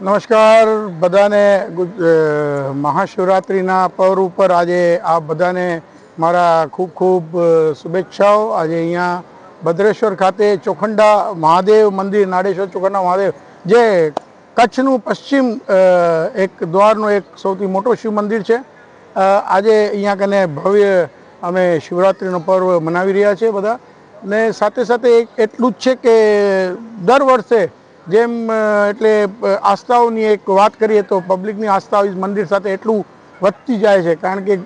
નમસ્કાર, બધાને મહાશિવરાત્રિના પર્વ ઉપર આજે આ બધાને મારા ખૂબ ખૂબ શુભેચ્છાઓ. આજે અહીંયા ભદ્રેશ્વર ખાતે ચોખંડા મહાદેવ મંદિર, નાડેશ્વર ચોખંડા મહાદેવ, જે કચ્છનું પશ્ચિમ એક દ્વારનું એક સૌથી મોટું શિવ મંદિર છે. આજે અહીંયા કને ભવ્ય અમે શિવરાત્રિનો પર્વ મનાવી રહ્યા છીએ બધા. ને સાથે સાથે એક એટલું જ છે કે દર વર્ષે જેમ એટલે આસ્થાઓની એક વાત કરીએ તો પબ્લિકની આસ્થા મંદિર સાથે એટલું વધતી જાય છે, કારણ કે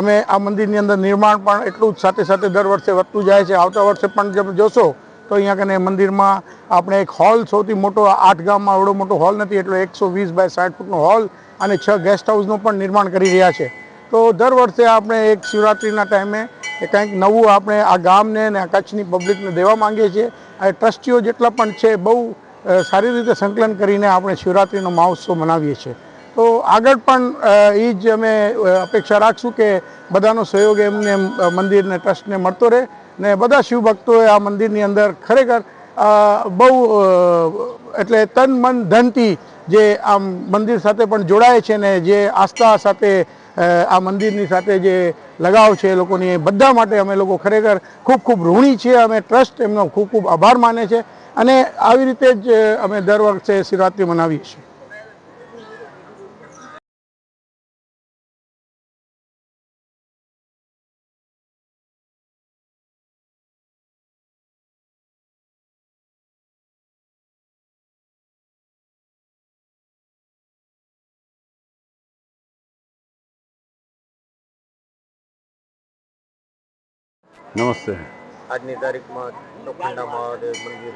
અમે આ મંદિરની અંદર નિર્માણ પણ એટલું જ સાથે સાથે દર વર્ષે વધતું જાય છે. આવતા વર્ષે પણ તમે જોશો, તો અહીંયા કને મંદિરમાં આપણે એક હોલ સૌથી મોટો, આઠ ગામમાં એવડો મોટો હોલ નથી, એટલો એકસો વીસ બાય સાઠ ફૂટનો હોલ અને છ ગેસ્ટ હાઉસનું પણ નિર્માણ કરી રહ્યા છે. તો દર વર્ષે આપણે એક શિવરાત્રિના ટાઈમે એ કંઈક નવું આપણે આ ગામને અને આ કચ્છની પબ્લિકને દેવા માંગીએ છીએ. આ ટ્રસ્ટીઓ જેટલા પણ છે, બહુ સારી રીતે સંકલન કરીને આપણે શિવરાત્રિનો મહોત્સવ મનાવીએ છીએ. તો આગળ પણ એ જ અમે અપેક્ષા રાખશું કે બધાનો સહયોગ એમને મંદિરને, ટ્રસ્ટને મળતો રહે ને બધા શિવ ભક્તોએ આ મંદિરની અંદર ખરેખર બહુ એટલે તન, મન, ધનથી જે આ મંદિર સાથે પણ જોડાય છે ને જે આસ્થા સાથે આ મંદિરની સાથે જે લગાવ છે એ લોકોની બધા માટે અમે લોકો ખરેખર ખૂબ ખૂબ ઋણી છીએ. અમે ટ્રસ્ટ એમનો ખૂબ ખૂબ આભાર માને છે. અને આવી રીતે જ અમે દર વર્ષે શિવરાત્રિ મનાવીએ છીએ. નમસ્તે. આજની તારીખમાં ચોખંડા મહાદેવ મંદિર.